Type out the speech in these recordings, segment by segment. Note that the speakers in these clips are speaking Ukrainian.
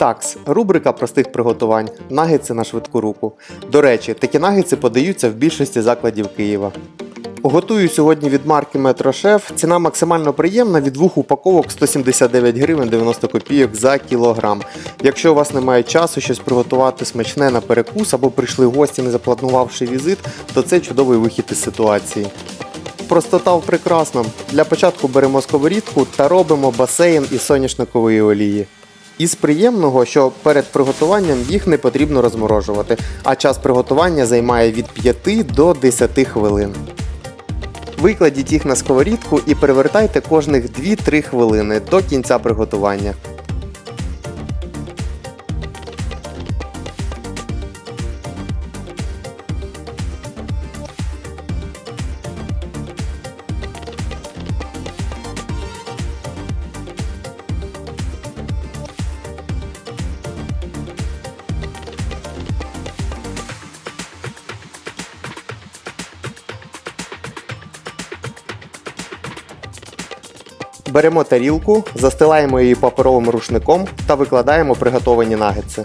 Такс, рубрика простих приготувань, нагетси на швидку руку. До речі, такі нагетси подаються в більшості закладів Києва. Готую сьогодні від марки Метрошеф. Ціна максимально приємна від двох упаковок 179 гривень 90 копійок за кілограм. Якщо у вас немає часу щось приготувати смачне на перекус або прийшли гості, не запланувавши візит, то це чудовий вихід із ситуації. Простота в прекрасному. Для початку беремо сковорідку та робимо басейн із соняшникової олії. Із приємного, що перед приготуванням їх не потрібно розморожувати, а час приготування займає від 5 до 10 хвилин. Викладіть їх на сковорідку і перевертайте кожних 2-3 хвилини до кінця приготування. Беремо тарілку, застилаємо її паперовим рушником та викладаємо приготовані нагетси.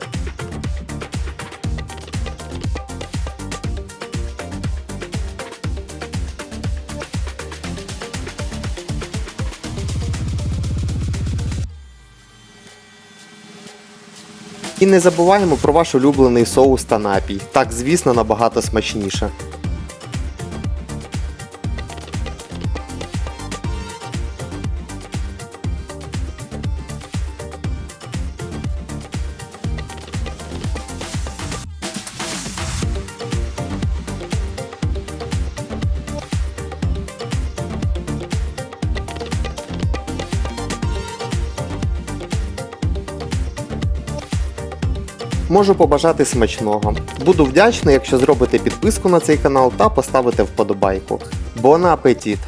І не забуваємо про ваш улюблений соус та напій. Так, звісно, набагато смачніше. Можу побажати смачного. Буду вдячний, якщо зробите підписку на цей канал та поставите вподобайку. Бон апетіт!